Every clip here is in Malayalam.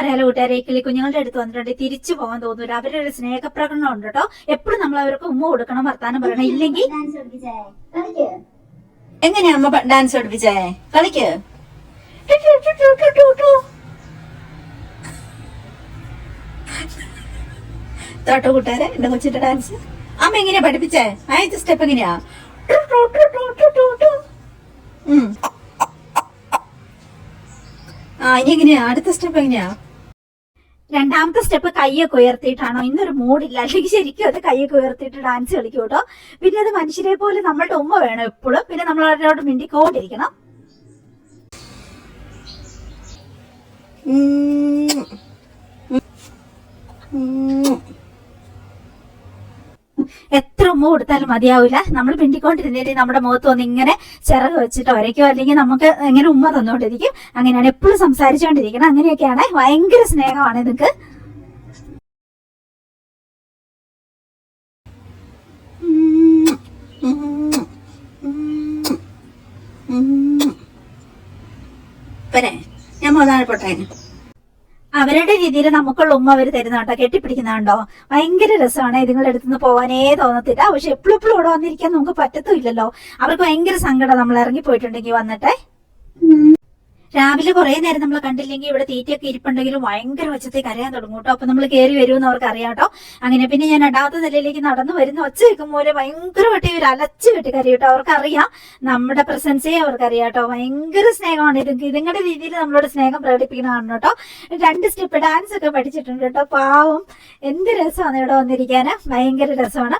പറയാലോ കൂട്ടുകാരെ കിളി കുഞ്ഞുങ്ങളുടെ അടുത്ത് വന്നിട്ടുണ്ട് തിരിച്ചു പോകാൻ തോന്നൂല അവരുടെ ഒരു സ്നേഹപ്രകടനം ഉണ്ട് കേട്ടോ എപ്പോഴും നമ്മൾ അവർക്ക് ഉമ്മ കൊടുക്കണം വർത്താനം പറയണം ഇല്ലെങ്കിൽ എങ്ങനെയാ അമ്മ ഡാൻസ് പഠിപ്പിച്ചേ കളിക്ക്. തോട്ടോ കൂട്ടുകാരെ എന്റെ കൊച്ചിന്റെ ഡാൻസ് അമ്മ എങ്ങനെയാ പഠിപ്പിച്ചേ ആദ്യത്തെ സ്റ്റെപ്പ് എങ്ങനെയാ. ആ ഇനി എങ്ങനെയാ അടുത്ത സ്റ്റെപ്പ് എങ്ങനെയാ രണ്ടാമത്തെ സ്റ്റെപ്പ് കൈയൊക്കെ ഉയർത്തിയിട്ടാണോ? ഇന്നൊരു മൂഡില്ല. അല്ലെങ്കിൽ ശരിക്കും അത് കൈയൊക്കെ ഉയർത്തിയിട്ട് ഡാൻസ് കളിക്കും കേട്ടോ പിന്നെ അത് മനുഷ്യരെ പോലെ നമ്മളുടെ ഉമ്മ വേണം എപ്പോഴും. പിന്നെ നമ്മൾ അവരോട് മിണ്ടിക്കൊണ്ടിരിക്കണം. എത്ര ഉമ്മ കൊടുത്താലും മതിയാവില്ല നമ്മൾ പിണ്ടിക്കൊണ്ടിരുന്നിട്ട് നമ്മുടെ മുഖത്ത് വന്ന് ഇങ്ങനെ ചിറക് വെച്ചിട്ട് ഒരയ്ക്കോ അല്ലെങ്കിൽ നമുക്ക് ഇങ്ങനെ ഉമ്മ തന്നുകൊണ്ടിരിക്കും അങ്ങനെയാണ് എപ്പോഴും സംസാരിച്ചുകൊണ്ടിരിക്കണം അങ്ങനെയൊക്കെയാണ് ഭയങ്കര സ്നേഹമാണ് നിങ്ങൾക്ക് പിന്നെ ഞാൻ മോതാഴപ്പെട്ടെ അവരുടെ രീതിയിൽ നമുക്കുള്ള ഉമ്മ അവർ തരുന്ന കേട്ടോ കെട്ടിപ്പിടിക്കുന്നുണ്ടോ ഭയങ്കര രസമാണ്. ഇതുങ്ങളുടെ അടുത്ത് നിന്ന് പോകാനേ തോന്നത്തില്ല. പക്ഷെ എപ്പോഴും എപ്പോഴും ഇവിടെ വന്നിരിക്കാൻ നമുക്ക് പറ്റത്തുമില്ലല്ലോ. അവർക്ക് ഭയങ്കര സങ്കടം. നമ്മൾ ഇറങ്ങി പോയിട്ടുണ്ടെങ്കിൽ വന്നിട്ടെ രാവിലെ കുറെ നേരം നമ്മൾ കണ്ടില്ലെങ്കിൽ ഇവിടെ തീറ്റയൊക്കെ ഇരിപ്പുണ്ടെങ്കിലും ഭയങ്കര ഒച്ചത്തേക്ക് അറിയാൻ തുടങ്ങും കേട്ടോ. അപ്പൊ നമ്മൾ കയറി വരുമെന്ന് അവർക്ക് അറിയാം കേട്ടോ. അങ്ങനെ പിന്നെ ഞാൻ രണ്ടാമത്തെ നിലയിലേക്ക് നടന്നു വരുന്ന ഒച്ച വെക്കും പോലെ ഭയങ്കരമായിട്ട് ഇവർ അലച്ച് വെട്ടി കറി കേട്ടോ. അവർക്കറിയാം. നമ്മുടെ പ്രസൻസേ അവർക്കറിയാം കേട്ടോ. ഭയങ്കര സ്നേഹമാണ്. ഇത് ഇതുങ്ങളുടെ രീതിയിൽ നമ്മളോട് സ്നേഹം പ്രകടിപ്പിക്കുന്നതാണ് കേട്ടോ. രണ്ട് സ്റ്റെപ്പ് ഡാൻസ് ഒക്കെ പഠിച്ചിട്ടുണ്ട് കേട്ടോ. പാവം. എന്ത് രസമാണ് ഇവിടെ വന്നിരിക്കാന്? ഭയങ്കര രസമാണ്.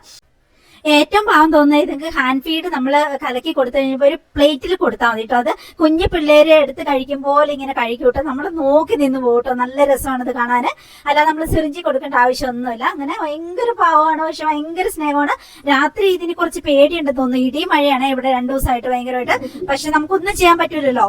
ഏറ്റവും പാവം തോന്നുന്നത് നിങ്ങൾക്ക് ഹാൻഡ് ഫീഡ് നമ്മൾ കലക്കി കൊടുത്തു കഴിഞ്ഞപ്പോൾ ഒരു പ്ലേറ്റിൽ കൊടുത്താൽ മതി കേട്ടോ അത് കുഞ്ഞു പിള്ളേരെ എടുത്ത് കഴിക്കും പോലെ ഇങ്ങനെ കഴിക്കും കേട്ടോ നമ്മൾ നോക്കി നിന്ന് പോകട്ടോ നല്ല രസമാണ് ഇത് കാണാൻ. അല്ലാതെ നമ്മൾ സിറിഞ്ചി കൊടുക്കേണ്ട ആവശ്യമൊന്നുമില്ല. അങ്ങനെ ഭയങ്കര പാവമാണ്. പക്ഷെ ഭയങ്കര സ്നേഹമാണ്. രാത്രി ഇതിന് കുറച്ച് പേടിയുണ്ട് തോന്നുന്നു. ഇടി മഴയാണ് ഇവിടെ രണ്ടു ദിവസമായിട്ട് ഭയങ്കരമായിട്ട്. പക്ഷെ നമുക്കൊന്നും ചെയ്യാൻ പറ്റൂലല്ലോ.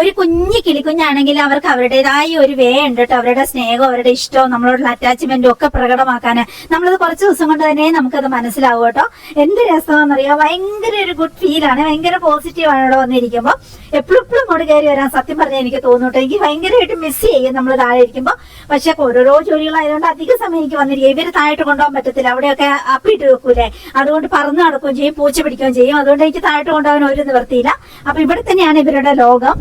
ഒരു കുഞ്ഞു കിളിക്കുഞ്ഞാണെങ്കിൽ അവർക്ക് അവരുടേതായ ഒരു വേ ഉണ്ട് കേട്ടോ അവരുടെ സ്നേഹവും അവരുടെ ഇഷ്ടവും നമ്മളോടുള്ള അറ്റാച്ച്മെന്റും ഒക്കെ പ്രകടമാക്കാൻ നമ്മളത് കുറച്ച് ദിവസം കൊണ്ട് തന്നെ നമുക്കത് മനസ്സിലാവും കേട്ടോ. എന്ത് രസമാണെന്നറിയാം? ഭയങ്കര ഒരു ഗുഡ് ഫീൽ ആണ്. ഭയങ്കര പോസിറ്റീവ് ആണ് ഇവിടെ വന്നിരിക്കുമ്പോൾ എപ്പോഴും എപ്പോഴും ഇങ്ങോട്ട് കയറി വരാൻ സത്യം പറഞ്ഞാൽ എനിക്ക് തോന്നുട്ടോ. എനിക്ക് ഭയങ്കരമായിട്ട് മിസ് ചെയ്യും നമ്മൾ താഴെ ഇരിക്കുമ്പോൾ പക്ഷെ ഓരോരോ ജോലികളായതുകൊണ്ട് അധിക സമയം എനിക്ക് വന്നിരിക്കും. ഇവർ താഴോട്ട് കൊണ്ടുപോകാൻ പറ്റത്തില്ല. അവിടെയൊക്കെ അപ്പിട്ട് വെക്കൂലേ. അതുകൊണ്ട് പറന്ന് നടക്കുകയും ചെയ്യും പൂച്ച പിടിക്കുകയും ചെയ്യും. അതുകൊണ്ട് എനിക്ക് താഴോട്ട് കൊണ്ടുപോകാൻ ഒരു നിവൃത്തിയില്ല. അപ്പൊ ഇവിടെ തന്നെയാണ് ഇവരുടെ ലോകം.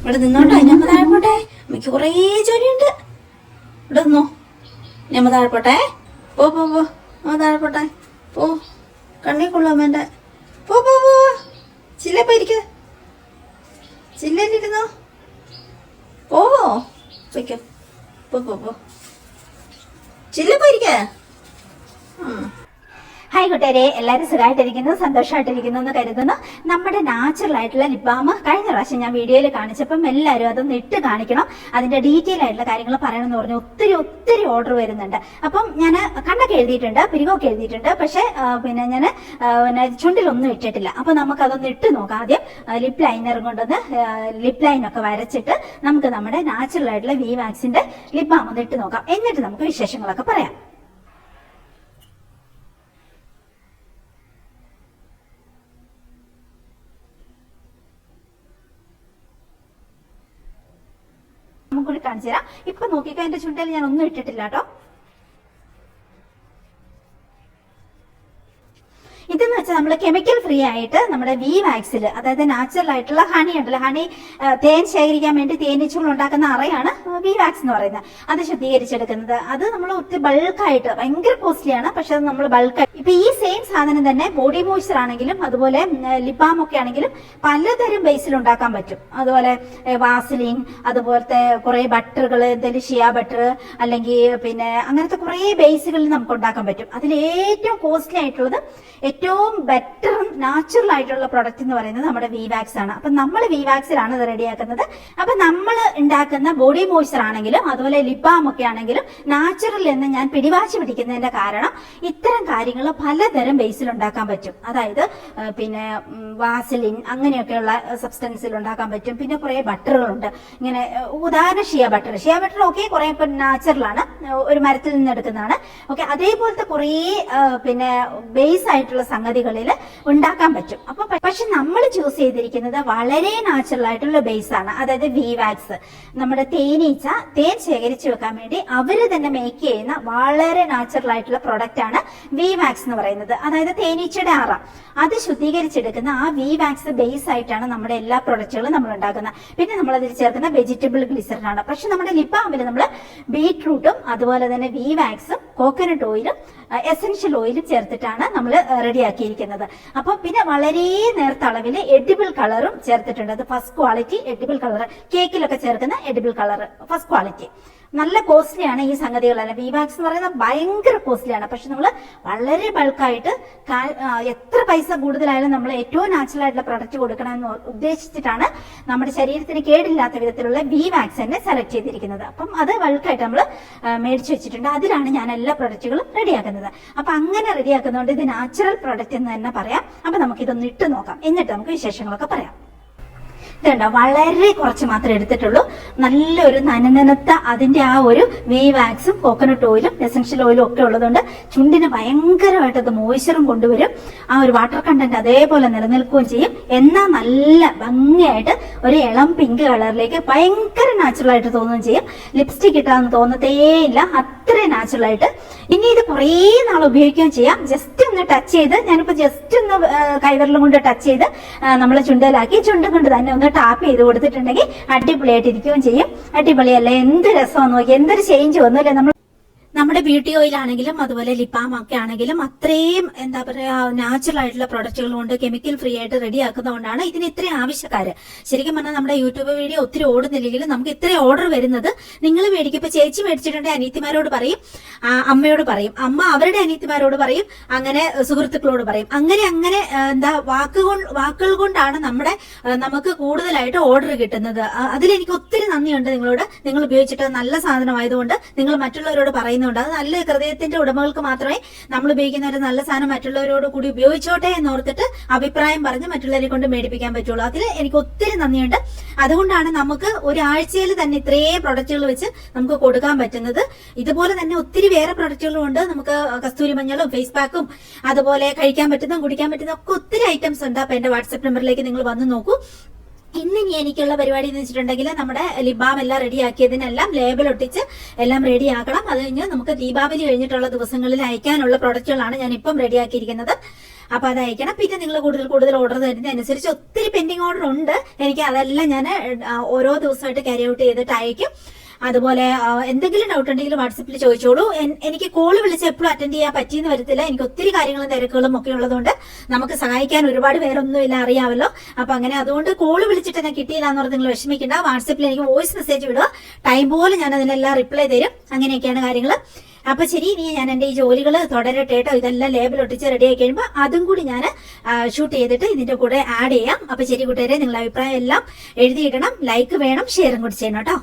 ഇവിടെ നിന്നോട്ടെ ഞമ്മ താഴെ പോട്ടെ. എനിക്ക് കുറേ ജോലിയുണ്ട്. ഇവിടെ നിന്നോ. ഞമ്മ താഴെ പോട്ടെ. പോ പോ പോ. പോട്ടെ. പോ. കണ്ണി കൊള്ളാം വേണ്ട. പോ പോ പോ. ചില്ല പോയിരിക്ക ചില്ലയിലിരുന്നോ പോവോ പൊയ്ക്കോ. പോ പോ പോ. ചില്ല പോയിരിക്ക ഹായ് കൂട്ടുകാരെ എല്ലാവരും സുഖമായിട്ടിരിക്കുന്നു സന്തോഷമായിട്ടിരിക്കുന്നു എന്ന് കരുതുന്നു. നമ്മുടെ നാച്ചുറൽ ആയിട്ടുള്ള ലിബാമ് കഴിഞ്ഞ പ്രാവശ്യം ഞാൻ വീഡിയോയിൽ കാണിച്ചപ്പം എല്ലാവരും അതൊന്ന് ഇട്ട് കാണിക്കണം. അതിന്റെ ഡീറ്റെയിൽ ആയിട്ടുള്ള കാര്യങ്ങൾ പറയണമെന്ന് പറഞ്ഞു ഒത്തിരി ഒത്തിരി ഓർഡർ വരുന്നുണ്ട്. അപ്പം ഞാൻ കണ്ടൊക്കെ എഴുതിയിട്ടുണ്ട് പിരികൊക്കെ എഴുതിയിട്ടുണ്ട്. പക്ഷെ പിന്നെ ഞാൻ പിന്നെ ചുണ്ടിലൊന്നും ഇട്ടിട്ടില്ല. അപ്പൊ നമുക്ക് അതൊന്ന് ഇട്ട് നോക്കാം ആദ്യം. ലിപ് ലൈനർ കൊണ്ടൊന്ന് ലിപ് ലൈൻ ഒക്കെ വരച്ചിട്ട് നമുക്ക് നമ്മുടെ നാച്ചുറൽ ആയിട്ടുള്ള വി വാക്സിന്റെ ലിപ് ബാം ഒന്ന് ഇട്ട് നോക്കാം. എന്നിട്ട് നമുക്ക് വിശേഷങ്ങളൊക്കെ പറയാം നമുക്ക് കൂടി കാണിച്ചു തരാം ഇപ്പൊ നോക്കിക്കാൻ എന്റെ ചുണ്ടയിൽ ഞാൻ ഒന്നും ഇട്ടിട്ടില്ല കേട്ടോ. വെച്ചാൽ നമ്മൾ കെമിക്കൽ ഫ്രീ ആയിട്ട് നമ്മുടെ വി വാക്സിൽ അതായത് നാച്ചുറൽ ആയിട്ടുള്ള ഹണി ഉണ്ടല്ലോ. ഹണി തേൻ ശേഖരിക്കാൻ വേണ്ടി തേനീച്ചകൾ ഉണ്ടാക്കുന്ന അറയാണ് വി വാക്സ് എന്ന് പറയുന്നത്. അത് ശുദ്ധീകരിച്ചെടുക്കുന്നത്. അത് നമ്മൾ ഒത്തിരി ബൾക്കായിട്ട് ഭയങ്കര കോസ്റ്റ്ലിയാണ് പക്ഷെ അത് നമ്മൾ ബൾക്കായി ഇപ്പൊ ഈ സെയിം സാധനം തന്നെ ബോഡി മോയ്സ്ചർ ആണെങ്കിലും അതുപോലെ ലിബാം ഒക്കെ ആണെങ്കിലും പലതരം ബേസിൽ ഉണ്ടാക്കാൻ പറ്റും. അതുപോലെ വാസലിൻ അതുപോലത്തെ കുറെ ബട്ടറുകൾ എന്തെങ്കിലും ഷിയ ബട്ടർ അല്ലെങ്കിൽ പിന്നെ അങ്ങനത്തെ കുറെ ബേസുകളിൽ നമുക്ക് ഉണ്ടാക്കാൻ പറ്റും. അതിൽ ഏറ്റവും കോസ്റ്റ്ലി ആയിട്ടുള്ളത് ഏറ്റവും ബെറ്റർ നാച്ചുറൽ ആയിട്ടുള്ള പ്രൊഡക്റ്റ് എന്ന് പറയുന്നത് നമ്മുടെ വി വാക്സ് ആണ്. അപ്പൊ നമ്മൾ വി വാക്സിലാണ് ഇത് റെഡിയാക്കുന്നത് അപ്പൊ നമ്മൾ ഉണ്ടാക്കുന്ന ബോഡി മോയ്സ്ചർ ആണെങ്കിലും അതുപോലെ ലിബാം ഒക്കെ ആണെങ്കിലും നാച്ചുറൽ എന്ന് ഞാൻ പിടിവാശി പിടിക്കുന്നതിന്റെ കാരണം ഇത്തരം കാര്യങ്ങൾ പലതരം ബേസിൽ ഉണ്ടാക്കാൻ പറ്റും. അതായത് പിന്നെ വാസലിൻ അങ്ങനെയൊക്കെയുള്ള സബ്സ്റ്റൻസിൽ ഉണ്ടാക്കാൻ പറ്റും. പിന്നെ കുറെ ബട്ടറുകളുണ്ട്. ഇങ്ങനെ ഉദാഹരണ ഷിയ ബട്ടർ ഷിയ ബട്ടർ ഒക്കെ കുറെ ഇപ്പൊ നാച്ചുറലാണ് ഒരു മരത്തിൽ നിന്ന് എടുക്കുന്നതാണ്. ഓക്കെ അതേപോലത്തെ കുറേ പിന്നെ ബേസ് ആയിട്ടുള്ള സംഗതികളിൽ കഴിഞ്ഞാൽ ഉണ്ടാക്കാൻ പറ്റും. അപ്പൊ പക്ഷെ നമ്മൾ ചൂസ് ചെയ്തിരിക്കുന്നത് വളരെ നാച്ചുറൽ ആയിട്ടുള്ള ബേസ് ആണ്. അതായത് വി വാക്സ് നമ്മുടെ തേനീച്ച തേൻ ശേഖരിച്ചു വെക്കാൻ വേണ്ടി അവർ തന്നെ മേക്ക് ചെയ്യുന്ന വളരെ നാച്ചുറൽ ആയിട്ടുള്ള പ്രൊഡക്റ്റ് ആണ് വി വാക്സ് എന്ന് പറയുന്നത്. അതായത് തേനീച്ചയുടെ അറ. അത് ശുദ്ധീകരിച്ചെടുക്കുന്ന ആ വി വാക്സ് ബേസ് ആയിട്ടാണ് നമ്മുടെ എല്ലാ പ്രൊഡക്റ്റുകളും നമ്മൾ ഉണ്ടാക്കുന്നത്. പിന്നെ നമ്മൾ അതിൽ ചേർക്കുന്ന വെജിറ്റബിൾ ഗ്ലിസറിൻ ആണ്. പക്ഷെ നമ്മുടെ ലിപ്പാമിൽ നമ്മൾ ബീറ്റ്റൂട്ടും അതുപോലെ തന്നെ വി വാക്സും കോക്കനട്ട് ഓയിലും എസൻഷ്യൽ ഓയിൽ ചേർത്തിട്ടാണ് നമ്മൾ റെഡിയാക്കിയിരിക്കുന്നത്. അപ്പൊ പിന്നെ വളരെ നേർത്ത അളവിൽ എഡിബിൾ കളറും ചേർത്തിട്ടുണ്ട്. അത് ഫസ്റ്റ് ക്വാളിറ്റി എഡിബിൾ കളർ കേക്കിലൊക്കെ ചേർക്കുന്ന എഡിബിൾ കളർ ഫസ്റ്റ് ക്വാളിറ്റി നല്ല കോസ്റ്റ്ലിയാണ് ഈ സംഗതികളെല്ലാം. വിവാക്സ് എന്ന് പറയുന്നത് ഭയങ്കര കോസ്റ്റ്ലിയാണ്. പക്ഷെ നമ്മൾ വളരെ ബൾക്കായിട്ട് എത്ര പൈസ കൂടുതലായാലും നമ്മൾ ഏറ്റവും നാച്ചുറൽ ആയിട്ടുള്ള പ്രൊഡക്റ്റ് കൊടുക്കണം എന്ന് ഉദ്ദേശിച്ചിട്ടാണ് നമ്മുടെ ശരീരത്തിന് കേടില്ലാത്ത വിധത്തിലുള്ള വി വാക്സിനെ സെലക്ട് ചെയ്തിരിക്കുന്നത്. അപ്പം അത് ബൾക്കായിട്ട് നമ്മൾ മേടിച്ചു വെച്ചിട്ടുണ്ട്. അതിലാണ് ഞാൻ എല്ലാ പ്രൊഡക്റ്റുകളും റെഡിയാക്കുന്നത് അപ്പൊ അങ്ങനെ റെഡിയാക്കുന്നതുകൊണ്ട് ഇത് നാച്ചുറൽ പ്രൊഡക്റ്റ് എന്ന് തന്നെ പറയാം. അപ്പൊ നമുക്ക് ഇതൊന്ന് ഇട്ട് നോക്കാം. എന്നിട്ട് നമുക്ക് വിശേഷങ്ങളൊക്കെ പറയാം. ഇതുണ്ടോ? വളരെ കുറച്ച് മാത്രമേ എടുത്തിട്ടുള്ളൂ. നല്ലൊരു നനനനത്ത അതിന്റെ ആ ഒരു വേ വാക്സും കോക്കനട്ട് ഓയിലും എസൻഷ്യൽ ഓയിലും ഒക്കെ ഉള്ളതുകൊണ്ട് ചുണ്ടിന് ഭയങ്കരമായിട്ട് അത് മോയ്സ്ചറും കൊണ്ടുവരും. ആ ഒരു വാട്ടർ കണ്ടന്റ് അതേപോലെ നിലനിൽക്കുകയും ചെയ്യും. എന്നാൽ നല്ല ഭംഗിയായിട്ട് ഒരു ഇളം പിങ്ക് കളറിലേക്ക് ഭയങ്കര നാച്ചുറൽ ആയിട്ട് തോന്നുകയും ചെയ്യും. ലിപ്സ്റ്റിക് ഇട്ടാന്ന് തോന്നത്തേയില്ല അത്രയും നാച്ചുറൽ ആയിട്ട്. ഇനി ഇത് കുറേ നാൾ ഉപയോഗിക്കുകയും ചെയ്യാം. ജസ്റ്റ് ഒന്ന് ടച്ച് ചെയ്ത് ഞാനിപ്പോ ജസ്റ്റ് ഒന്ന് കൈവരലും കൊണ്ട് ടച്ച് ചെയ്ത് നമ്മളെ ചുണ്ടലാക്കി ചുണ്ട് കൊണ്ട് തന്നെ ഒന്ന് ടാപ്പ് ചെയ്ത് കൊടുത്തിട്ടുണ്ടെങ്കിൽ അടിപൊളിയായിട്ട് ഇരിക്കുകയും ചെയ്യും. അടിപൊളിയല്ല എന്ത് രസമാണ് നോക്കി എന്തൊരു ചേഞ്ച് വന്നു നമ്മൾ നമ്മുടെ ബ്യൂട്ടി ഓയിൽ ആണെങ്കിലും അതുപോലെ ലിപ്പാം ഒക്കെ ആണെങ്കിലും അത്രയും എന്താ പറയാ നാച്ചുറൽ ആയിട്ടുള്ള പ്രൊഡക്റ്റുകൾ കൊണ്ട് കെമിക്കൽ ഫ്രീ ആയിട്ട് റെഡി ആക്കുന്നതുകൊണ്ടാണ് ഇതിന് ഇത്രയും ആവശ്യക്കാര്. ശരിക്കും പറഞ്ഞാൽ നമ്മുടെ യൂട്യൂബ് വീഡിയോ ഒത്തിരി ഓടുന്നില്ലെങ്കിലും നമുക്ക് ഇത്രയും ഓർഡർ വരുന്നത് നിങ്ങൾ മേടിക്കും. ഇപ്പൊ ചേച്ചി മേടിച്ചിട്ടുണ്ടെങ്കിൽ അനീത്തിമാരോട് പറയും അമ്മയോട് പറയും. അമ്മ അവരുടെ അനീത്തിമാരോട് പറയും അങ്ങനെ സുഹൃത്തുക്കളോട് പറയും. അങ്ങനെ അങ്ങനെ എന്താ വാക്കുകൾ വാക്കുകൾ കൊണ്ടാണ് നമ്മുടെ നമുക്ക് കൂടുതലായിട്ട് ഓർഡർ കിട്ടുന്നത്. അതിലെനിക്ക് ഒത്തിരി നന്ദിയുണ്ട് നിങ്ങളോട്. നിങ്ങൾ ഉപയോഗിച്ചിട്ട് നല്ല സാധനമായതുകൊണ്ട് നിങ്ങൾ മറ്റുള്ളവരോട് പറയുന്നുണ്ട് അത് നല്ല ഹൃദയത്തിന്റെ ഉടമകൾക്ക് മാത്രമേ നമ്മൾ ഉപയോഗിക്കുന്ന ഒരു നല്ല സാധനം മറ്റുള്ളവരോട് കൂടി ഉപയോഗിച്ചോട്ടെ എന്ന് ഓർത്തിട്ട് അഭിപ്രായം പറഞ്ഞ് മറ്റുള്ളവരെ കൊണ്ട് മേടിപ്പിക്കാൻ പറ്റുള്ളൂ. അതിൽ എനിക്ക് ഒത്തിരി നന്ദിയുണ്ട്. അതുകൊണ്ടാണ് നമുക്ക് ഒരാഴ്ചയിൽ തന്നെ ഇത്രയും പ്രൊഡക്റ്റുകൾ വെച്ച് നമുക്ക് കൊടുക്കാൻ പറ്റുന്നത്. ഇതുപോലെ തന്നെ ഒത്തിരി വേറെ പ്രൊഡക്റ്റുകളും ഉണ്ട്. നമുക്ക് കസ്തൂരി മഞ്ഞളും ഫേസ് പാക്കും അതുപോലെ കഴിക്കാൻ പറ്റുന്ന കുടിക്കാൻ പറ്റുന്ന ഒക്കെ ഒത്തിരി ഐറ്റംസ് ഉണ്ട്. അപ്പൊ എന്റെ വാട്സപ്പ് നമ്പറിലേക്ക് നിങ്ങൾ വന്ന് നോക്കൂ. ഇന്ന് ഇനി എനിക്കുള്ള പരിപാടി എന്ന് വെച്ചിട്ടുണ്ടെങ്കിൽ നമ്മുടെ ലിബാം എല്ലാം റെഡിയാക്കിയതിനെല്ലാം ലേബൽ ഒട്ടിച്ച് എല്ലാം റെഡി ആക്കണം അത് കഴിഞ്ഞ് നമുക്ക് ദീപാവലി കഴിഞ്ഞിട്ടുള്ള ദിവസങ്ങളിൽ അയക്കാനുള്ള പ്രൊഡക്റ്റുകളാണ് ഞാൻ ഇപ്പം റെഡിയാക്കിയിരിക്കുന്നത്. അപ്പൊ അത് അയക്കണം. പിന്നെ നിങ്ങൾ കൂടുതൽ കൂടുതൽ ഓർഡർ തരുന്നതനുസരിച്ച് ഒത്തിരി പെൻഡിങ് ഓർഡർ ഉണ്ട്. എനിക്ക് അതെല്ലാം ഞാൻ ഓരോ ദിവസമായിട്ട് ക്യാരി ഔട്ട് ചെയ്തിട്ട് അയക്കും. അതുപോലെ എന്തെങ്കിലും ഡൗട്ട് ഉണ്ടെങ്കിൽ വാട്സപ്പിൽ ചോദിച്ചോളൂ. എനിക്ക് കോൾ വിളിച്ച് എപ്പോഴും അറ്റൻഡ് ചെയ്യാൻ പറ്റിയെന്ന് വരത്തില്ല. എനിക്ക് ഒത്തിരി കാര്യങ്ങളും തിരക്കുകളും ഒക്കെ ഉള്ളതുകൊണ്ട് നമുക്ക് സഹായിക്കാൻ ഒരുപാട് പേരൊന്നുമില്ല അറിയാമല്ലോ. അപ്പൊ അങ്ങനെ അതുകൊണ്ട് കോൾ വിളിച്ചിട്ട് എന്നെ കിട്ടിയില്ല എന്ന് പറഞ്ഞ് നിങ്ങൾ വിഷമിക്കേണ്ട. വാട്സപ്പിൽ എനിക്ക് വോയിസ് മെസ്സേജ് വിടുക ടൈം പോലെ ഞാൻ അതിനെല്ലാം റിപ്ലൈ തരും. അങ്ങനെയൊക്കെയാണ് കാര്യങ്ങൾ അപ്പൊ ശരി ഇനി ഞാൻ എന്റെ ഈ ജോലികൾ തുടരട്ടെ കേട്ടോ. ഇതെല്ലാം ലേബൽ ഒട്ടിച്ച് റെഡി ആയി കഴിയുമ്പോൾ അതും കൂടി ഞാൻ ഷൂട്ട് ചെയ്തിട്ട് ഇതിന്റെ കൂടെ ആഡ് ചെയ്യാം. അപ്പൊ ശരി കൂട്ടുകാരെ നിങ്ങളുടെ അഭിപ്രായം എല്ലാം എഴുതിയിടണം ലൈക്ക് വേണം ഷെയറും കൂടി ചെയ്യണം കേട്ടോ.